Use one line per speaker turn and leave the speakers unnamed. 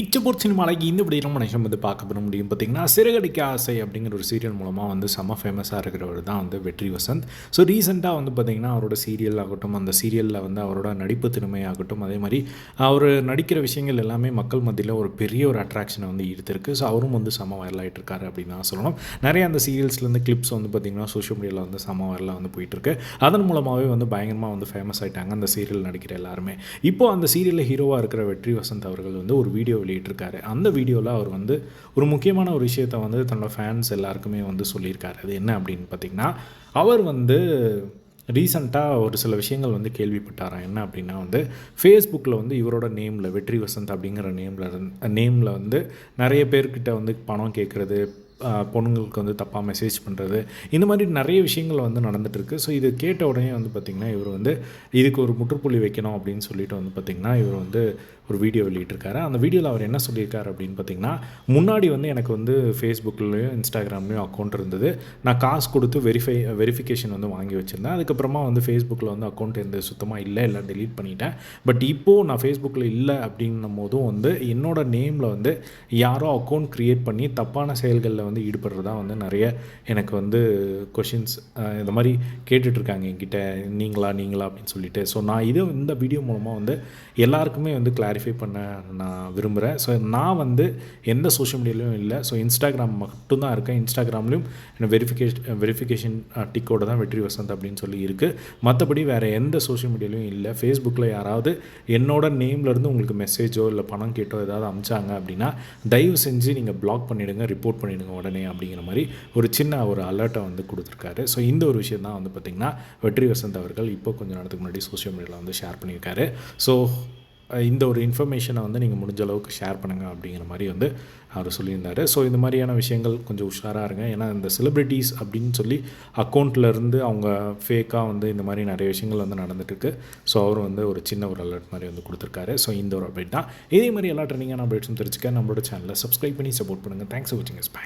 இச்சபோர் சினிமாலைக்கு இந்த இப்படி ரொம்ப நிஷம் வந்து பார்க்க பண்ண முடியும். பார்த்தீங்கன்னா சிறகடிக்க ஆசை அப்படிங்கிற ஒரு சீரியல் மூலமாக வந்து செம்ம ஃபேமஸாக இருக்கிறவர் தான் வந்து வெற்றி வசந்த். ஸோ ரீசெண்டாக வந்து பார்த்திங்கன்னா அவரோட சீரியல் ஆகட்டும் அந்த சீரியலில் வந்து அவரோட நடிப்பு திறமையாகட்டும் அதே மாதிரி அவர் நடிக்கிற விஷயங்கள் எல்லாமே மக்கள் மத்தியில் ஒரு பெரிய ஒரு அட்ராக்ஷனை வந்து ஈர்த்திருக்கு. ஸோ அவரும் வந்து செம்ம வைரல் இருக்காரு அப்படின்னு தான் சொல்லணும். நிறைய அந்த சீரியல்ஸ்லேருந்து கிளிப்ஸ் வந்து பார்த்திங்கன்னா சோஷியல் மீடியாவில் வந்து செம்ம வைரலாக வந்து போயிட்டுருக்கு. அதன் மூலமாகவே வந்து பயங்கரமாக வந்து ஃபேமஸ் ஆகிட்டாங்க அந்த சீரியல் நடிக்கிற எல்லாருமே. இப்போ அந்த சீரியலில் ஹீரோவாக இருக்கிற வெற்றி வசந்த் அவர்கள் வந்து ஒரு வீடியோ வெளியிட்டிருக்காரு. அந்த வீடியோவில் அவர் வந்து ஒரு முக்கியமான ஒரு விஷயத்த வந்து தன்னோட ஃபேன்ஸ் எல்லாருக்குமே வந்து சொல்லியிருக்காரு. அது என்ன அப்படின்னு பார்த்தீங்கன்னா அவர் வந்து ரீசண்டாக ஒரு சில விஷயங்கள் வந்து கேள்விப்பட்டாராம் என்ன அப்படின்னா வந்து ஃபேஸ்புக்கில் வந்து இவரோட நேமில் வெற்றி வசந்த் அப்படிங்கிற நேமில் நேமில் வந்து நிறைய பேர்கிட்ட வந்து பணம் கேட்குறது பொண்ணுங்களுக்கு வந்து தப்பாக மெசேஜ் பண்ணுறது இந்த மாதிரி நிறைய விஷயங்கள் வந்து நடந்துகிட்ருக்கு ஸோ இது கேட்ட உடனே வந்து பார்த்திங்கன்னா இவர் வந்து இதுக்கு ஒரு முற்றுப்புள்ளி வைக்கணும் அப்படின்னு சொல்லிட்டு வந்து பார்த்திங்கன்னா இவர் வந்து ஒரு வீடியோ வெளியிட்டிருக்காரு. அந்த வீடியோவில் அவர் என்ன சொல்லியிருக்காரு அப்படின்னு பார்த்தீங்கன்னா முன்னாடி வந்து எனக்கு வந்து ஃபேஸ்புக்லேயும் இன்ஸ்டாகிராம்லேயும் அக்கௌண்ட் இருந்தது. நான் காசு கொடுத்து வெரிஃபை வெரிஃபிகேஷன் வந்து வாங்கி வச்சுருந்தேன். அதுக்கப்புறமா வந்து ஃபேஸ்புக்கில் வந்து அக்கௌண்ட் இருந்தது சுத்தமாக இல்லை எல்லாம் டெலீட் பண்ணிட்டேன். பட் இப்போது நான் ஃபேஸ்புக்கில் இல்லை அப்படின்னும் போதும் வந்து என்னோடய நேமில் வந்து யாரோ அக்கௌண்ட் க்ரியேட் பண்ணி தப்பான செயல்களில் வந்து ஈடுபடுறதா வந்து நிறைய எனக்கு வந்து கொஷின்ஸ் இந்த மாதிரி கேட்டுட்ருக்காங்க என்கிட்ட. நீங்களா நீங்களா அப்படின்னு சொல்லிட்டு. ஸோ நான் இது இந்த வீடியோ மூலமாக வந்து எல்லாருக்குமே வந்து கிளாரிஃபை பண்ண நான் விரும்புகிறேன் ஸோ நான் வந்து எந்த சோஷியல் மீடியாலையும் இல்லை. ஸோ இன்ஸ்டாகிராம் மட்டும்தான் இருக்கேன். இன்ஸ்டாகிராம்லேயும் வெரிஃபிகேஷன் வெரிஃபிகேஷன் டிக்கோட தான் வெற்றி வசந்த் அப்படின்னு சொல்லி இருக்குது மற்றபடி வேறு எந்த சோஷியல் மீடியாலையும் இல்லை. ஃபேஸ்புக்கில் யாராவது என்னோட நேம்லேருந்து உங்களுக்கு மெசேஜோ இல்லை பணம் கேட்டோ ஏதாவது அமிச்சாங்க அப்படின்னா தயவு செஞ்சு நீங்கள் பிளாக் பண்ணிவிடுங்க ரிப்போர்ட் பண்ணிவிடுங்க உடனே அப்படிங்கிற மாதிரி ஒரு சின்ன ஒரு அலர்ட்டை வந்து கொடுத்துருக்காரு. ஸோ இந்த ஒரு விஷயம் தான் வந்து பார்த்திங்கன்னா வெற்றி வசந்த் அவர்கள் இப்போ கொஞ்சம் நேரத்துக்கு முன்னாடி சோஷியல் மீடியாவில் வந்து ஷேர் பண்ணியிருக்காரு. ஸோ இந்த ஒரு இன்ஃபர்மேஷனை வந்து நீங்கள் முடிஞ்ச அளவுக்கு ஷேர் பண்ணுங்கள் அப்படிங்கிற மாதிரி வந்து அவர் சொல்லியிருந்தார். ஸோ இந்த மாதிரியான விஷயங்கள் கொஞ்சம் உஷாராக இருங்க. ஏன்னா இந்த செலிப்ரிட்டிஸ் அப்படின்னு சொல்லி அக்கௌண்ட்லேருந்து அவங்க ஃபேக்காக வந்து இந்த மாதிரி நிறைய விஷயங்கள் வந்து நடந்துட்டுருக்கு ஸோ அவர் வந்து ஒரு சின்ன ஒரு அலர்ட் மாதிரி வந்து கொடுத்துருக்காரு. ஸோ இந்த ஒரு அப்டேட் தான். இதே மாதிரி எல்லா ட்ரெண்டிங்கான அப்டேட்ஸும் தெரிஞ்சுக்க நம்மளோட சேனலை சப்ஸ்கிரைப் பண்ணி சப்போர்ட் பண்ணுங்கள் தேங்க்ஸ் ஃபார் வாட்சிங் இஸ் பை